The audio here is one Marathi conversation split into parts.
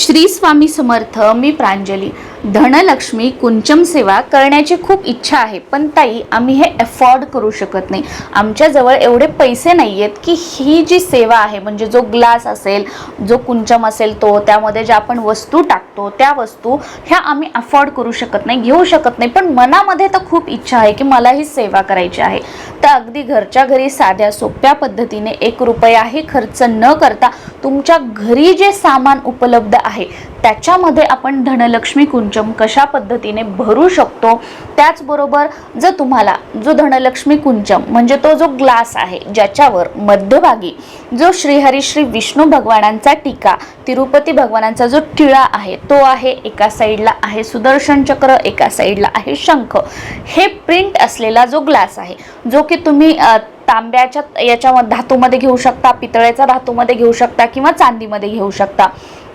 श्री स्वामी समर्थ मी प्रांजली. धनलक्ष्मी कुंचम सेवा करण्याची खूप इच्छा आहे. पण ताई आम्ही हे अफोर्ड करू शकत नाही. आमच्याजवळ एवढे पैसे नाही आहेत की ही जी सेवा आहे म्हणजे जो ग्लास असेल जो कुंचम असेल तो त्यामध्ये ज्या आपण वस्तू टाकतो त्या वस्तू ह्या आम्ही अफोर्ड करू शकत नाही घेऊ शकत नाही. पण मनामध्ये तर खूप इच्छा आहे की मला ही सेवा करायची आहे. तर अगदी घरच्या घरी साध्या सोप्या पद्धतीने एक रुपयाही खर्च न करता तुमच्या घरी जे सामान उपलब्ध आहे त्याच्यामध्ये आपण धनलक्ष्मी कुंचम कशा पद्धतीने भरू शकतो? त्याचबरोबर जर तुम्हाला जो धनलक्ष्मी कुंचम म्हणजे तो जो ग्लास आहे ज्याच्यावर मध्यभागी जो श्रीहरी श्री विष्णू भगवानांचा टीका तिरुपती भगवानांचा जो टिळा आहे तो आहे एका साईडला आहे सुदर्शन चक्र एका साईडला आहे शंख. हे प्रिंट असलेला जो ग्लास आहे जो की तुम्ही तांब्याच्या याच्या धातूमध्ये घेऊ शकता पितळेचा धातूमध्ये घेऊ शकता किंवा चांदीमध्ये घेऊ शकता.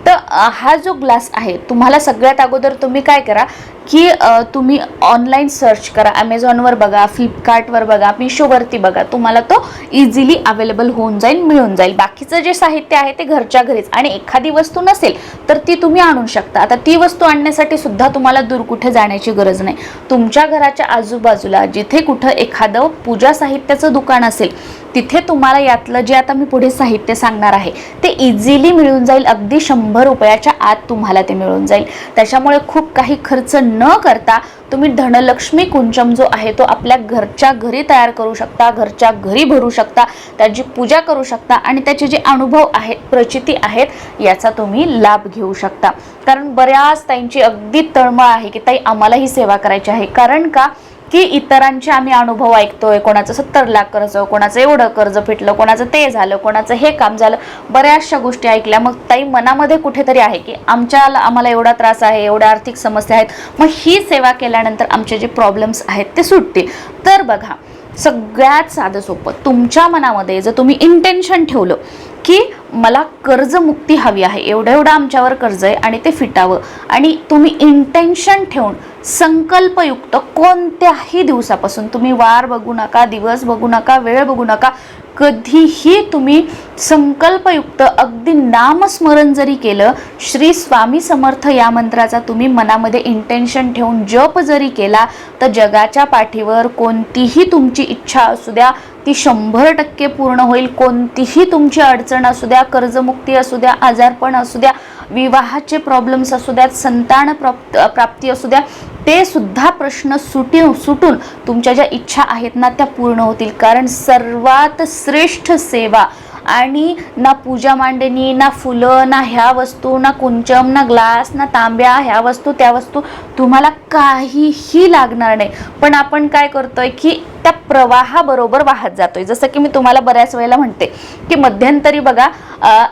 तर हा जो ग्लास आहे तुम्हाला सगळ्यात अगोदर तुम्ही काय करा की तुम्ही ऑनलाईन सर्च करा. ॲमेझॉनवर बघा फ्लिपकार्टवर बघा मिशोवरती बघा. तुम्हाला तो इझिली अवेलेबल होऊन जाईल मिळून जाईल. बाकीचं जे साहित्य आहे ते घरच्या घरीच. आणि एखादी वस्तू नसेल तर ती तुम्ही आणू शकता. आता ती वस्तू आणण्यासाठी सुद्धा तुम्हाला दूर कुठे जाण्याची गरज नाही. तुमच्या घराच्या आजूबाजूला जिथे कुठं एखादं पूजा साहित्याचं दुकान असेल तिथे तुम्हाला यातलं जे आता मी पुढे साहित्य सांगणार आहे ते इझिली मिळून जाईल. अगदी शंभर रुपयाच्या आत तुम्हाला ते मिळून जाईल. त्याच्यामुळे खूप काही खर्च न करता तुम्ही धनलक्ष्मी कुंचम जो आहे तो आपल्या घरच्या घरी तयार करू शकता घरच्या घरी भरू शकता त्याची पूजा करू शकता आणि त्याचे जे अनुभव आहेत प्रचिती आहेत याचा तुम्ही लाभ घेऊ शकता. कारण बऱ्याच ताईंची अगदी तळमळ आहे की ताई आम्हाला ही सेवा करायची आहे. कारण का? की इतरांचे आम्ही अनुभव ऐकतोय. कोणाचं सत्तर लाख कर्ज कोणाचं एवढं कर्ज फिटलं कोणाचं ते झालं कोणाचं हे काम झालं. बऱ्याचशा गोष्टी ऐकल्या. मग ताई मनामध्ये कुठेतरी आहे की आमच्या आम्हाला एवढा त्रास आहे एवढ्या आर्थिक समस्या आहेत. मग ही सेवा केल्यानंतर आमचे जे प्रॉब्लेम्स आहेत ते सुटतील. तर बघा सगळ्यात साधं सोपं. तुमच्या मनामध्ये जर तुम्ही इंटेन्शन ठेवलं की मला कर्जमुक्ती हवी आहे एवढं एवढं आमच्यावर कर्ज आहे आणि ते फिटावं आणि तुम्ही इंटेन्शन ठेवून संकल्पयुक्त कोणत्याही दिवसापासून तुम्ही वार बघू नका दिवस बघू नका वेळ बघू नका कधीही तुम्ही संकल्पयुक्त अगदी नामस्मरण जरी केलं श्री स्वामी समर्थ या मंत्राचा तुम्ही मनामध्ये इंटेन्शन ठेवून जप जरी केला तर जगाच्या पाठीवर कोणतीही तुमची इच्छा असू द्या ती शंभर टक्के पूर्ण होईल. कोणतीही तुमची अडचण असू द्या कर्जमुक्ती असू द्या आजारपण असू द्या विवाहाचे प्रॉब्लेम्स असू द्यात संतान प्राप्त प्राप्ती असू द्या ते सुद्धा प्रश्न सुटी सुटून तुमच्या ज्या इच्छा आहेत ना त्या पूर्ण होतील. कारण सर्वात श्रेष्ठ सेवा आणि ना पूजा मांडणी ना फुलं ना ह्या वस्तू ना कुंचम ना ग्लास ना तांब्या ह्या वस्तू त्या वस्तू तुम्हाला काहीही लागणार नाही. पण आपण काय करतोय की त्या प्रवाहाबरोबर वाहत जातोय. जसं की मी तुम्हाला बऱ्याच वेळेला म्हणते की मध्यंतरी बघा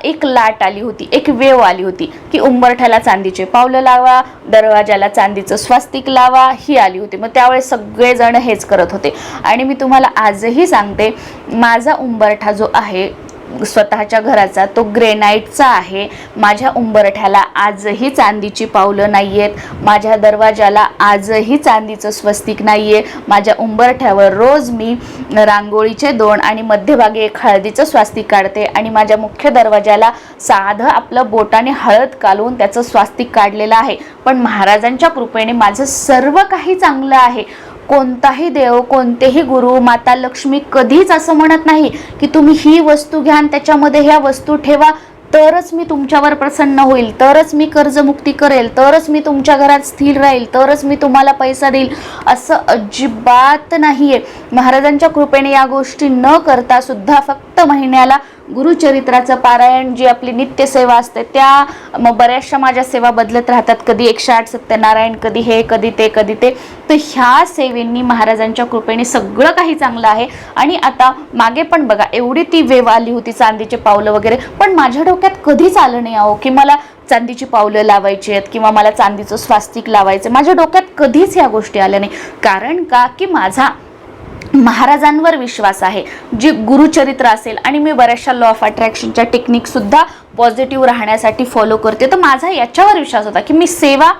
एक लाट आली होती एक वेव आली होती की उंबरठ्याला चांदीचे पावलं लावा दरवाजाला चांदीचं स्वास्तिक लावा ही आली होती. मग त्यावेळेस सगळेजण हेच करत होते. आणि मी तुम्हाला आजही सांगते माझा उंबरठा जो आहे स्वतःच्या घराचा तो ग्रेनाईटचा आहे. माझ्या उंबरठ्याला आजही चांदीची पावलं नाही आहेत माझ्या दरवाजाला आजही चांदीचं स्वस्तिक नाही आहे माझ्या उंबरठ्यावर रोज मी रांगोळीचे दोन आणि मध्यभागी एक हळदीचं स्वास्तिक काढते आणि माझ्या मुख्य दरवाजाला साधं आपलं बोटाने हळद कालवून त्याचं स्वास्तिक काढलेलं आहे. पण महाराजांच्या कृपेने माझं सर्व काही चांगलं आहे. कोणताही देव कोणतेही गुरु माता लक्ष्मी कधीच असं म्हणत नाही की तुम्ही ही वस्तू घ्या आणि त्याच्यामध्ये ह्या वस्तू ठेवा तरच मी तुमच्यावर प्रसन्न होईल तरच मी कर्जमुक्ती करेल तरच मी तुमच्या घरात स्थिर राहील तरच मी तुम्हाला पैसा देईल असं अजिबात नाही आहे महाराजांच्या कृपेने या गोष्टी न करता सुद्धा फक्त फक्त महिन्याला गुरुचरित्राचं पारायण जी आपली नित्यसेवा असते त्या मग बऱ्याचशा माझ्या सेवा बदलत राहतात. कधी एकशे आठ सत्यनारायण कधी हे कधी ते कधी ते. तर ह्या सेवेंनी महाराजांच्या कृपेने सगळं काही चांगलं आहे. आणि आता मागे पण बघा एवढी ती वेव आली होती चांदीचे पावलं वगैरे. पण माझ्या डोक्यात कधीच आलं नाही अहो की मला चांदीची पावलं लावायची आहेत किंवा मला चांदीचं स्वास्तिक लावायचं माझ्या डोक्यात कधीच ह्या गोष्टी आल्या नाही. कारण का? की माझा महाराजांवर विश्वास आहे. जी गुरुचरित्र असेल आणि मी बऱ्याचशा लॉ ऑफ अट्रॅक्शनच्या टेक्निकसुद्धा पॉझिटिव्ह राहण्यासाठी फॉलो करते. तर माझा याच्यावर विश्वास होता की मी सेवा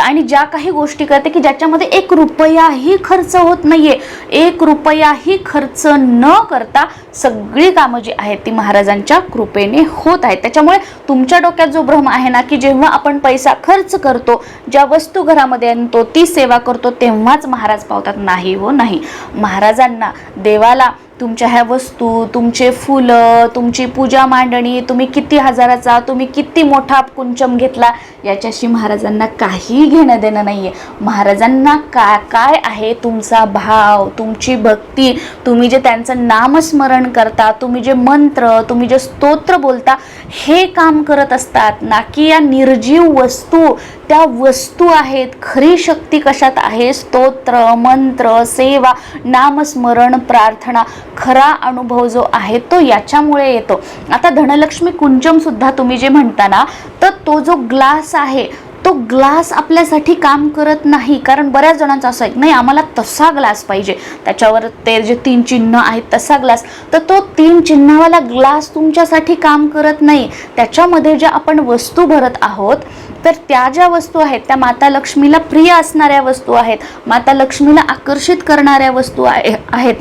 आणि ज्या काही गोष्टी करते की ज्याच्यामध्ये एक रुपयाही खर्च होत नाहीये. एक रुपयाही खर्च न करता सगळी कामं जी आहेत ती महाराजांच्या कृपेने होत आहेत. त्याच्यामुळे तुमच्या डोक्यात जो भ्रम आहे ना की जेव्हा आपण पैसा खर्च करतो ज्या वस्तू घरामध्ये आणतो ती सेवा करतो तेव्हाच महाराज पावतात. नाही हो नाही. महाराजांना देवाला तुमच्या ह्या वस्तू तुमचे फुलं तुमची पूजा मांडणी तुम्ही किती हजाराचा तुम्ही किती मोठा कुंचम घेतला याच्याशी महाराजांना काही घेणं देणं नाही आहे महाराजांना का काय आहे तुमचा भाव तुमची भक्ती? तुम्ही जे त्यांचं नामस्मरण करता तुम्ही जे मंत्र तुम्ही जे स्तोत्र बोलता हे काम करत असतात. ना की या निर्जीव वस्तू त्या वस्तू आहेत खरी शक्ती कशात आहे? स्तोत्र मंत्र सेवा नामस्मरण प्रार्थना खरा अनुभव जो आहे तो याच्यामुळे येतो. आता धनलक्ष्मी कुंचमसुद्धा तुम्ही जे म्हणता ना तर तो जो ग्लास आहे तो ग्लास आपल्यासाठी काम करत नाही. कारण बऱ्याच जणांचं असं आहे नाही आम्हाला तसा ग्लास पाहिजे. त्याच्यावर ते जे तीन चिन्ह आहेत तसा ग्लास. तर तो तीन चिन्हावाला ग्लास तुमच्यासाठी काम करत नाही. त्याच्यामध्ये ज्या आपण वस्तू भरत आहोत तर त्या ज्या वस्तू आहेत त्या माता लक्ष्मीला प्रिय असणाऱ्या वस्तू आहेत माता लक्ष्मीला आकर्षित करणाऱ्या वस्तू आहे आहेत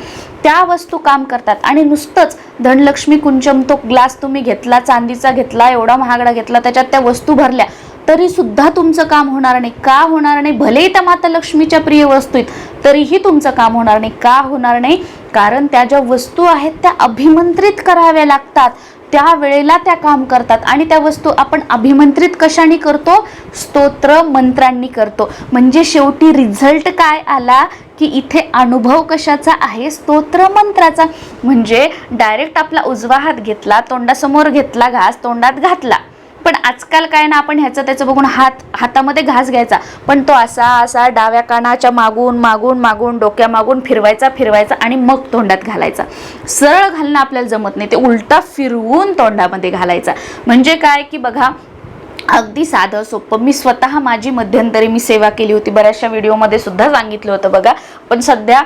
त्या वस्तू काम करतात. आणि नुसतंच धनलक्ष्मी कुंचम तो ग्लास तुम्ही घेतला चांदीचा घेतला एवढा महागडा घेतला त्याच्यात त्या वस्तू भरल्या तरी सुद्धा तुमचं काम होणार नाही. का होणार नाही? भलेही त्या माता लक्ष्मीच्या प्रिय वस्तू आहेत तरीही तुमचं काम होणार नाही. का होणार नाही? कारण त्या ज्या वस्तू आहेत त्या अभिमंत्रित कराव्या लागतात. त्या वेळेला त्या काम करतात. आणि त्या वस्तू आपण अभिमंत्रित कशाने करतो? स्तोत्र मंत्रांनी करतो. म्हणजे शेवटी रिझल्ट काय आला? की इथे अनुभव कशाचा आहे? स्तोत्र मंत्राचा. म्हणजे डायरेक्ट आपला उजवा हात घेतला तोंडासमोर घेतला घास तोंडात घातला. पण आजकाल काय ना आपण ह्याचं त्याचं बघून हात हातामध्ये घास घ्यायचा. पण तो असा असा डाव्या कानाच्या मागून मागून मागून डोक्या मागून फिरवायचा फिरवायचा आणि मग तोंडात घालायचा. सरळ घालणं आपल्याला जमत नाही. ते उलटा फिरवून तोंडामध्ये घालायचा. म्हणजे काय की बघा अगदी साधं सोपं. मी स्वतः माझी मध्यंतरी मी सेवा केली होती. बऱ्याचशा व्हिडिओमध्ये सुद्धा सांगितलं होतं बघा. पण सध्या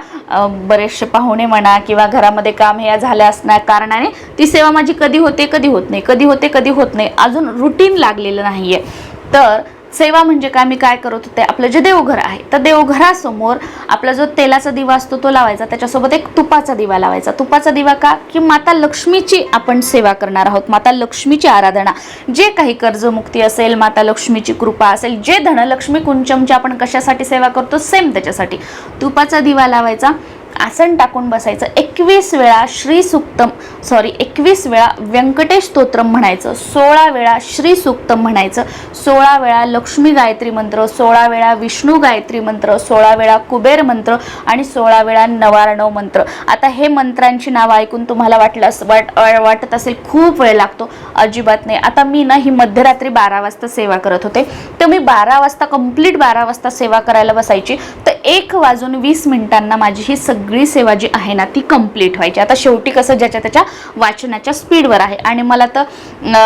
बरेचसे पाहुणे म्हणा किंवा घरामध्ये काम हे झाल्या असण्या कारणाने ती सेवा माझी कधी होते कधी होत नाही. कधी होते कधी होत नाही. अजून रुटीन लागलेलं नाही आहे तर सेवा म्हणजे काय मी काय करत होते? आपलं जे देवघर आहे तर देवघरासमोर आपला जो तेलाचा दिवा असतो तो लावायचा. त्याच्यासोबत एक तुपाचा दिवा लावायचा. तुपाचा दिवा का? की माता लक्ष्मीची आपण सेवा करणार आहोत. माता लक्ष्मीची आराधना. जे काही कर्जमुक्ती असेल माता लक्ष्मीची कृपा असेल जे धनलक्ष्मी कुंचमची आपण कशासाठी सेवा करतो सेम त्याच्यासाठी. तुपाचा दिवा लावायचा. आसन टाकून बसायचं. एकवीस वेळा श्री सुक्तम सॉरी एकवीस वेळा व्यंकटेश स्तोत्रम म्हणायचं. सोळा वेळा श्री सुक्तम म्हणायचं. सोळा वेळा लक्ष्मी गायत्री मंत्र सोळा वेळा विष्णू गायत्री मंत्र सोळा वेळा कुबेर मंत्र आणि सोळा वेळा नवारणव मंत्र. आता हे मंत्रांची नावं ऐकून तुम्हाला वाटलं असं वाट वाटत असेल खूप वेळ लागतो. अजिबात नाही. आता मी ना ही मध्यरात्री बारा वाजता सेवा करत होते. तर मी बारा वाजता कंप्लीट बारा वाजता सेवा करायला बसायची. तर एक वाजून वीस मिनिटांना माझी ही सगळी सगळी सेवा जी आहे ना ती कंप्लीट व्हायची. आता शेवटी कसं ज्याच्या त्याच्या वाचनाच्या स्पीडवर आहे. आणि मला तर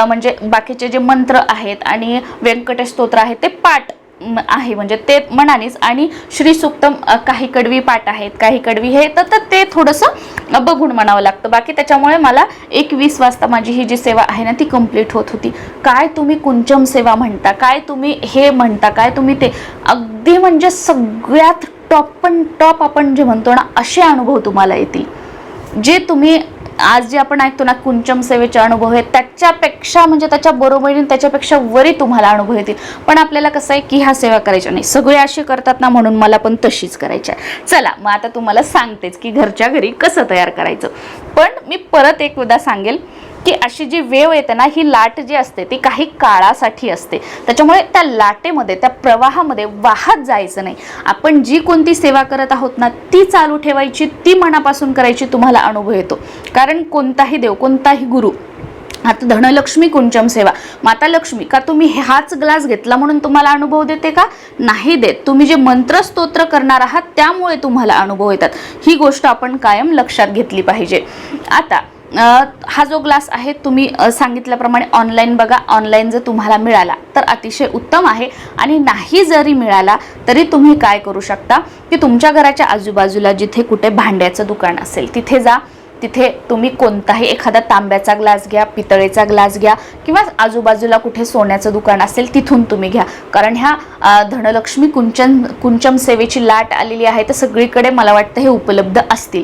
म्हणजे बाकीचे जे मंत्र आहेत आणि व्यंकटेश स्तोत्र आहे ते पाठ आहे. म्हणजे ते मनानेच आणि श्री सुक्तम काही कडवी पाठ आहेत काही कडवी हे तर तर ते थोडंसं बघून म्हणावं लागतं. बाकी त्याच्यामुळे मला एक वीस वाजता माझी ही जी सेवा आहे ना ती कंप्लीट होत होती. काय तुम्ही कुंचम सेवा म्हणता? काय तुम्ही हे म्हणता? काय तुम्ही ते? अगदी म्हणजे सगळ्यात टॉप पण टॉप आपण जे म्हणतो ना असे अनुभव तुम्हाला येतील. जे तुम्ही आज जे आपण ऐकतो ना कुंचम सेवेचे अनुभव आहेत त्याच्यापेक्षा म्हणजे त्याच्या बरोबरीने त्याच्यापेक्षा वरी तुम्हाला अनुभव येतील. पण आपल्याला कसं आहे की ह्या सेवा करायच्या नाही. सगळे असे करतात ना म्हणून मला पण तशीच करायची आहे. चला मग आता तुम्हाला सांगतेच की घरच्या घरी कसं तयार करायचं. पण मी परत एकदा सांगेल. की अशी जी वेव येते ना ही लाट जी असते ती काही काळासाठी असते. त्याच्यामुळे त्या लाटेमध्ये त्या प्रवाहामध्ये वाहत जायचं नाही. आपण जी कोणती सेवा करत आहोत ना ती चालू ठेवायची ती मनापासून करायची तुम्हाला अनुभव येतो. कारण कोणताही देव कोणताही गुरु आता धनलक्ष्मी कुंचम सेवा माता लक्ष्मी का तुम्ही हाच ग्लास घेतला म्हणून तुम्हाला अनुभव देते का? नाही देत. तुम्ही जे मंत्र स्तोत्र करणार आहात त्यामुळे तुम्हाला अनुभव येतात. ही गोष्ट आपण कायम लक्षात घेतली पाहिजे. आता हा जो ग्लास आहे तुम्ही सांगितल्याप्रमाणे ऑनलाईन बघा. ऑनलाईन जर तुम्हाला मिळाला तर अतिशय उत्तम आहे. आणि नाही जरी मिळाला तरी तुम्ही काय करू शकता? की तुमच्या घराच्या आजूबाजूला जिथे कुठे भांड्याचं दुकान असेल तिथे जा. तिथे तुम्ही कोणताही एखादा तांब्याचा ग्लास घ्या पितळेचा ग्लास घ्या किंवा आजूबाजूला कुठे सोन्याचं दुकान असेल तिथून तुम्ही घ्या. कारण ह्या धनलक्ष्मी कुंचन कुंचम सेवेची लाट आलेली आहे तर सगळीकडे मला वाटतं हे उपलब्ध असतील.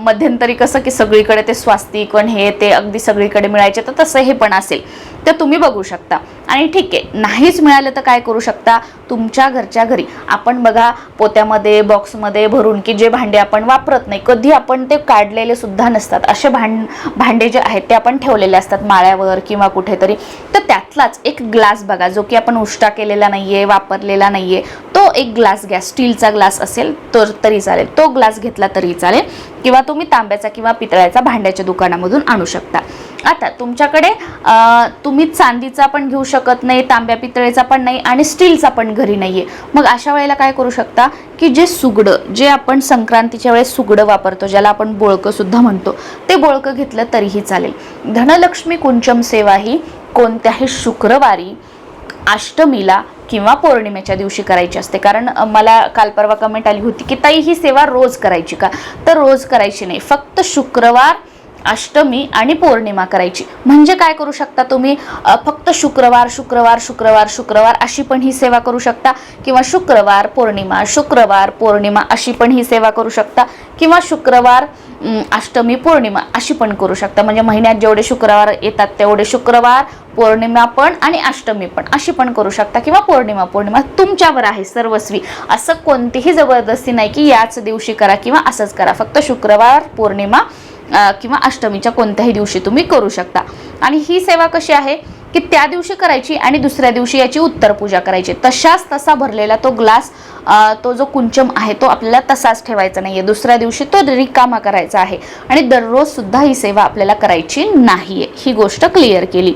मध्यंतरी कसं की सगळीकडे ते स्वास्तिक पण हे ते अगदी सगळीकडे मिळायचे तर तसं हे पण असेल. तर तुम्ही बघू शकता. आणि ठीक आहे नाहीच मिळालं तर काय करू शकता? तुमच्या घरच्या घरी. आपण बघा पोत्यामध्ये बॉक्समध्ये भरून की जे भांडे आपण वापरत नाही कधी आपण ते काढलेले सुद्धा नसतात असे भांड भांडे जे आहेत ते आपण ठेवलेले असतात माळ्यावर किंवा कुठेतरी. तर त्यातलाच एक ग्लास बघा जो की आपण उष्टा केलेला नाही आहे वापरलेला नाही आहे तो एक ग्लास घ्या. स्टीलचा ग्लास असेल तर तरी चालेल. तो ग्लास घेतला तरी चालेल. किंवा तुम्ही तांब्याचा किंवा पितळ्याचा भांड्याच्या दुकानामधून आणू शकता. आता तुमच्याकडे तुम्ही चांदीचा पण घेऊ शकत नाही तांब्या पितळेचा पण नाही आणि स्टीलचा पण घरी नाही आहे मग अशा वेळेला काय करू शकता की जे सुगडं जे आपण संक्रांतीच्या वेळेस सुगडं वापरतो ज्याला आपण बोळकं सुद्धा म्हणतो ते बोळकं घेतलं तरीही चालेल. धनलक्ष्मी कुंचम सेवा ही कोणत्याही शुक्रवारी अष्टमीला किंवा पौर्णिमेच्या दिवशी करायची असते. कारण मला काल परवा कमेंट आली होती की ताई ही सेवा रोज करायची का? तर रोज करायची नाही. फक्त शुक्रवार अष्टमी आणि पौर्णिमा करायची. म्हणजे काय करू शकता तुम्ही? फक्त शुक्रवार शुक्रवार शुक्रवार शुक्रवार अशी पण ही सेवा करू शकता किंवा शुक्रवार पौर्णिमा शुक्रवार पौर्णिमा अशी पण ही सेवा करू शकता किंवा शुक्रवार अष्टमी पौर्णिमा अशी पण करू शकता. म्हणजे महिन्यात जेवढे शुक्रवार येतात तेवढे शुक्रवार पौर्णिमा पण आणि अष्टमी पण अशी पण करू शकता किंवा पौर्णिमा पौर्णिमा तुमच्यावर आहे सर्वस्वी. असं कोणतीही जबरदस्ती नाही की याच दिवशी करा किंवा असंच करा. फक्त शुक्रवार पौर्णिमा किंवा अष्टमीच्या कोणत्याही दिवशी तुम्ही करू शकता. आणि ही सेवा कशी आहे? की त्या दिवशी करायची आणि दुसऱ्या दिवशी याची उत्तर पूजा करायची. तशाच तसा भरलेला तो ग्लास तो जो कुंचम आहे तो आपल्याला तसाच ठेवायचा नाहीये. दुसऱ्या दिवशी तो रिकामा करायचा आहे. आणि दररोज सुद्धा ही सेवा आपल्याला करायची नाहीये. ही गोष्ट क्लिअर केली.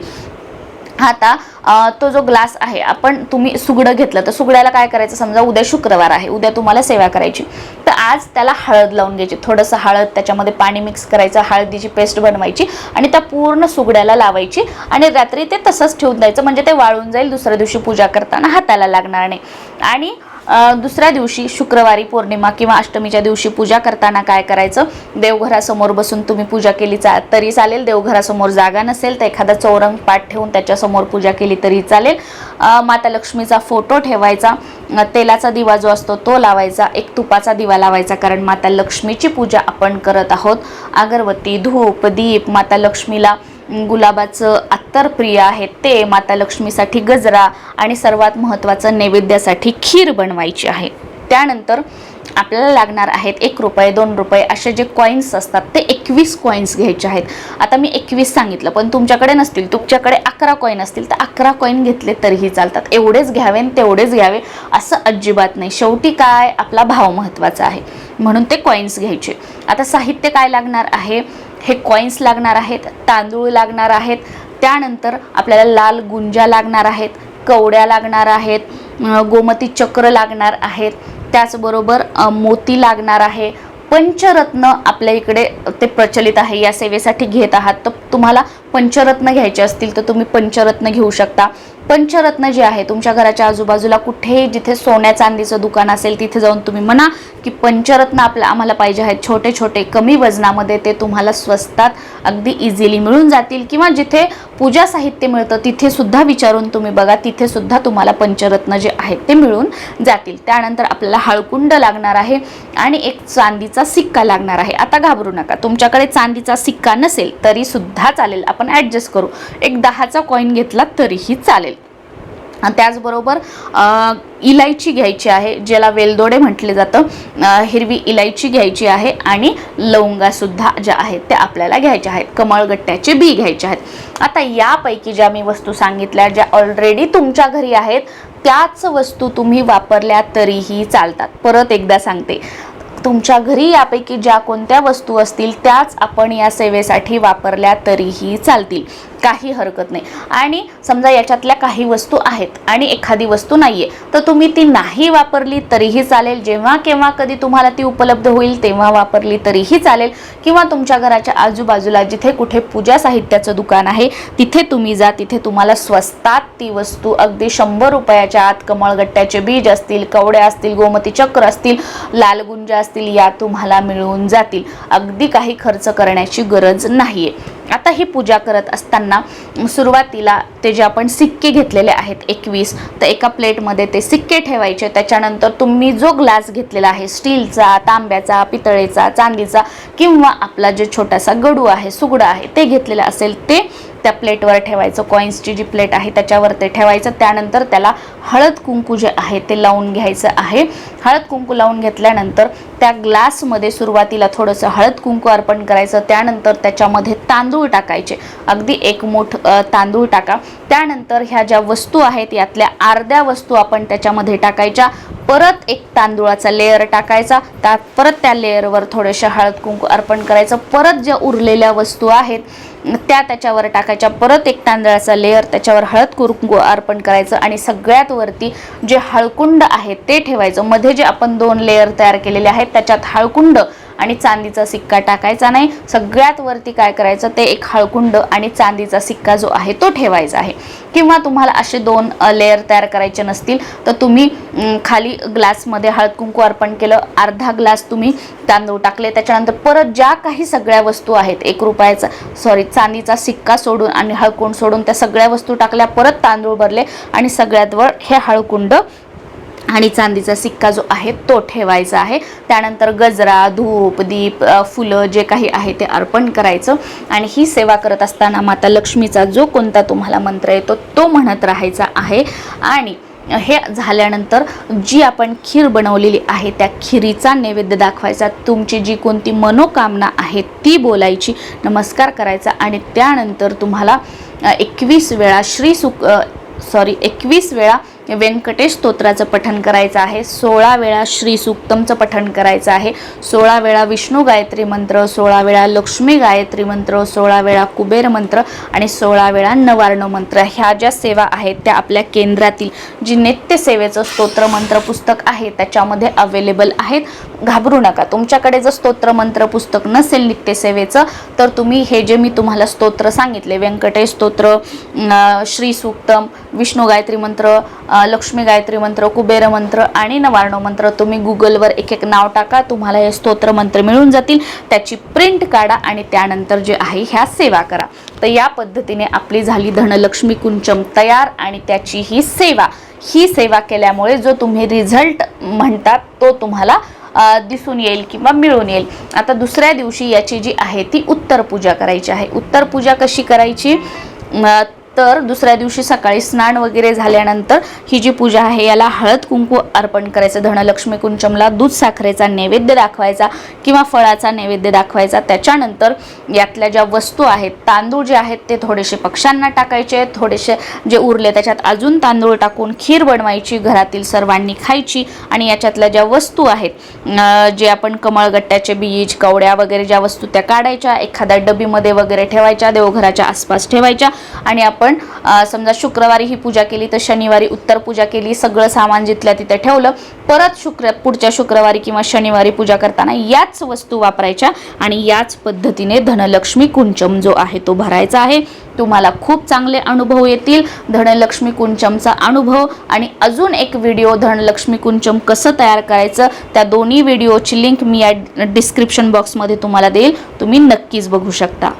आता तो जो ग्लास आहे आपण तुम्ही सुगडं घेतलं तर सुगड्याला काय करायचं? समजा उद्या शुक्रवार आहे उद्या तुम्हाला सेवा करायची. तर आज त्याला हळद लावून घ्यायची थोडंसं हळद त्याच्यामध्ये पाणी मिक्स करायचं हळदीची पेस्ट बनवायची आणि त्या पूर्ण सुगड्याला लावायची आणि रात्री ते तसंच ठेवून द्यायचं. म्हणजे ते वाळून जाईल दुसऱ्या दिवशी पूजा करताना हाताला लागणार नाही. आणि दुसऱ्या दिवशी शुक्रवारी पौर्णिमा किंवा अष्टमीच्या दिवशी पूजा करताना काय करायचं? देवघरासमोर बसून तुम्ही पूजा केली चा तरी चालेल. देवघरासमोर जागा नसेल तर एखादा चौरंग पाठ ठेवून त्याच्यासमोर पूजा केली तरी चालेल. माता लक्ष्मीचा फोटो ठेवायचा. तेलाचा दिवा जो असतो तो लावायचा. एक तुपाचा दिवा लावायचा कारण माता लक्ष्मीची पूजा आपण करत आहोत. अगरबत्ती धूप दीप माता लक्ष्मीला गुलाबाचं अत्तर प्रिय आहे ते माता लक्ष्मीसाठी गजरा आणि सर्वात महत्त्वाचं नैवेद्यासाठी खीर बनवायची आहे. त्यानंतर आपल्याला लागणार आहेत एक रुपये दोन रुपये असे जे कॉईन्स असतात ते एकवीस कॉईन्स घ्यायचे आहेत. आता मी एकवीस सांगितलं पण तुमच्याकडे नसतील. तुमच्याकडे अकरा कॉईन असतील तर अकरा कॉईन घेतले तरीही चालतात. एवढेच घ्यावे आणि तेवढेच घ्यावे असं अजिबात नाही. शेवटी काय? आपला भाव महत्त्वाचा आहे. म्हणून ते कॉईन्स घ्यायचे. आता साहित्य काय लागणार आहे? हे कॉईन्स लागणार आहेत तांदूळ लागणार आहेत त्यानंतर आपल्याला लाल गुंजा लागणार आहेत कवड्या लागणार आहेत गोमती चक्र लागणार आहेत त्याचबरोबर मोती लागणार आहे. पंचरत्न आपल्या इकडे ते प्रचलित आहे या सेवेसाठी घेत आहात. तर तुम्हाला पंचरत्न घ्यायचे असतील तर तुम्ही पंचरत्न घेऊ शकता. पंचरत्न जे आहे तुमच्या घराच्या आजूबाजूला कुठेही जिथे सोन्या चांदीचं दुकान असेल तिथे जाऊन तुम्ही म्हणा की पंचरत्न आपल्या आम्हाला पाहिजे आहेत. छोटे छोटे कमी वजनामध्ये ते तुम्हाला स्वस्तात अगदी इझिली मिळून जातील. किंवा जिथे पूजा साहित्य मिळतं तिथे सुद्धा विचारून तुम्ही बघा तिथे सुद्धा तुम्हाला पंचरत्न जे आहेत ते मिळून जातील. त्यानंतर आपल्याला हळकुंड लागणार आहे आणि एक चांदीचा सिक्का लागणार आहे. आता घाबरू नका. तुमच्याकडे चांदीचा सिक्का नसेल तरी सुद्धा चालेल. आपण ॲडजस्ट करू. एक दहाचा कॉईन घेतला तरीही चालेल. त्याचबरोबर इलायची घ्यायची आहे ज्याला वेलदोडे म्हटले जातं. हिरवी इलायची घ्यायची आहे आणि लवंगासुद्धा ज्या आहेत त्या आपल्याला घ्यायच्या आहेत. कमळगट्ट्याचे बी घ्यायचे आहेत. आता यापैकी ज्या मी वस्तू सांगितल्या ज्या ऑलरेडी तुमच्या घरी आहेत त्याच वस्तू तुम्ही वापरल्या तरीही चालतात. परत एकदा सांगते. तुमच्या घरी यापैकी ज्या कोणत्या वस्तू असतील त्याच आपण या सेवेसाठी वापरल्या तरीही चालतील. काही हरकत नाही. आणि समजा याच्यातल्या काही वस्तू आहेत आणि एखादी वस्तू नाही आहे तर तुम्ही ती नाही वापरली तरीही चालेल. जेव्हा केव्हा कधी तुम्हाला ती उपलब्ध होईल तेव्हा वापरली तरीही चालेल. किंवा तुमच्या घराच्या आजूबाजूला जिथे कुठे पूजा साहित्याचं दुकान आहे तिथे तुम्ही जा. तिथे तुम्हाला स्वस्तात ती वस्तू अगदी शंभर रुपयाच्या आत कमळगट्ट्याचे बीज असतील कवड्या असतील गोमती चक्र असतील लालगुंजा असतील या तुम्हाला मिळून जातील. अगदी काही खर्च करण्याची गरज नाही आहे आता ही पूजा करत असताना सुरुवातीला ते जे आपण सिक्के घेतलेले आहेत एकवीस तर एका प्लेटमध्ये ते सिक्के ठेवायचे. त्याच्यानंतर तुम्ही जो ग्लास घेतलेला आहे स्टीलचा तांब्याचा पितळेचा चांदीचा किंवा आपला जे छोटासा गडू आहे सुगडा आहे ते घेतलेलं असेल ते त्या प्लेटवर ठेवायचं कॉईन्सची जी प्लेट आहे त्याच्यावर ते ठेवायचं त्यानंतर त्याला हळद कुंकू जे आहे ते लावून घ्यायचं आहे. हळद कुंकू लावून घेतल्यानंतर त्या ग्लासमध्ये सुरुवातीला थोडंसं हळद कुंकू अर्पण करायचं त्यानंतर त्याच्यामध्ये तांदूळ टाकायचे. अगदी एक मोठ तांदूळ टाका. त्यानंतर ह्या ज्या वस्तू आहेत यातल्या अर्ध्या वस्तू आपण त्याच्यामध्ये टाकायच्या. परत एक तांदूळाचा लेअर टाकायचा. त्या परत त्या लेअरवर थोडेसे हळद कुंकू अर्पण करायचं. परत ज्या उरलेल्या वस्तू आहेत त्या त्याच्यावर टाकायच्या. परत एक तांदळाचा लेअर त्याच्यावर हळद कुंकू अर्पण करायचं आणि सगळ्यात वरती जे हळकुंड आहे ते ठेवायचं. मध्ये जे आपण दोन लेअर तयार केलेले आहेत त्याच्यात हळकुंड आणि चांदीचा सिक्का टाकायचा नाही. सगळ्यात वरती काय करायचं ते एक हळकुंड आणि चांदीचा सिक्का जो आहे तो ठेवायचा आहे. किंवा तुम्हाला असे दोन लेअर तयार करायचे नसतील तर तुम्ही खाली ग्लासमध्ये हळद कुंकू अर्पण केलं अर्धा ग्लास तुम्ही तांदूळ टाकले त्याच्यानंतर परत ज्या काही सगळ्या वस्तू आहेत एक रुपयाचा सॉरी चांदीचा सिक्का सोडून आणि हळकुंड सोडून त्या सगळ्या वस्तू टाकल्या परत तांदूळ भरले आणि सगळ्यात वर हे हळकुंड आणि चांदीचा सिक्का जो आहे तो ठेवायचा आहे. त्यानंतर गजरा धूप दीप फुलं जे काही आहे ते अर्पण करायचं. आणि ही सेवा करत असताना माता लक्ष्मीचा जो कोणता तुम्हाला मंत्र येतो तो म्हणत राहायचा आहे. आणि हे झाल्यानंतर जी आपण खीर बनवलेली आहे त्या खिरीचा नैवेद्य दाखवायचा. तुमची जी कोणती मनोकामना आहे ती बोलायची नमस्कार करायचा आणि त्यानंतर तुम्हाला एकवीस वेळा श्री सुक सॉरी एकवीस वेळा व्यंकटेश स्तोत्राचं पठण करायचं आहे. सोळा वेळा श्री सूक्तमचं पठण करायचं आहे. सोळा वेळा विष्णू गायत्री मंत्र सोळा वेळा लक्ष्मी गायत्री मंत्र सोळा वेळा कुबेर मंत्र आणि सोळा वेळा नवार्ण मंत्र. ह्या ज्या सेवा आहेत त्या आपल्या केंद्रातील जी नित्यसेवेचं स्तोत्र मंत्र पुस्तक आहे त्याच्यामध्ये अवेलेबल आहेत. घाबरू नका. तुमच्याकडे जर स्तोत्र मंत्र पुस्तक नसेल नित्यसेवेचं तर तुम्ही हे जे मी तुम्हाला स्तोत्र सांगितले व्यंकटेश स्तोत्र श्री सूक्तम विष्णू गायत्री मंत्र लक्ष्मी गायत्री मंत्र कुबेर मंत्र आणि नवारणो मंत्र तुम्ही गुगलवर एक एक नाव टाका तुम्हाला हे स्तोत्र मंत्र मिळून जातील. त्याची प्रिंट काढा आणि त्यानंतर जे आहे ह्या सेवा करा. तर या पद्धतीने आपली झाली धनलक्ष्मी कुंचम तयार आणि त्याची ही सेवा. ही सेवा केल्यामुळे जो तुम्ही रिझल्ट म्हणतात तो तुम्हाला दिसून येईल किंवा मिळून येईल. आता दुसऱ्या दिवशी याची जी आहे ती उत्तर पूजा करायची आहे. उत्तर पूजा कशी करायची? तर दुसऱ्या दिवशी सकाळी स्नान वगैरे झाल्यानंतर ही जी पूजा आहे याला हळद कुंकू अर्पण करायचं धनलक्ष्मी कुंचमला दूध साखरेचा नैवेद्य दाखवायचा किंवा फळाचा नैवेद्य दाखवायचा. त्याच्यानंतर यातल्या ज्या वस्तू आहेत तांदूळ जे आहेत ते थोडेसे पक्ष्यांना टाकायचे थोडेसे जे उरले त्याच्यात अजून तांदूळ टाकून खीर बनवायची घरातील सर्वांनी खायची आणि याच्यातल्या ज्या वस्तू आहेत जे आपण कमळगट्ट्याचे बीज कवड्या वगैरे ज्या वस्तू त्या काढायच्या एखाद्या डबीमध्ये वगैरे ठेवायच्या देवघराच्या आसपास ठेवायच्या आणि आपण आपण समजा शुक्रवारी ही पूजा केली तर शनिवारी उत्तर पूजा केली सगळं सामान जिथल्या तिथे ठेवलं परत शुक्र पुढच्या शुक्रवारी किंवा शनिवारी पूजा करताना याच वस्तू वापरायच्या आणि याच पद्धतीने धनलक्ष्मी कुंचम जो आहे तो भरायचा आहे. तुम्हाला खूप चांगले अनुभव येतील धनलक्ष्मी कुंचमचा अनुभव आणि अजून एक व्हिडिओ धनलक्ष्मी कुंचम कसं तयार करायचं त्या दोन्ही व्हिडिओची लिंक मी या डिस्क्रिप्शन बॉक्समध्ये तुम्हाला देईल. तुम्ही नक्कीच बघू शकता.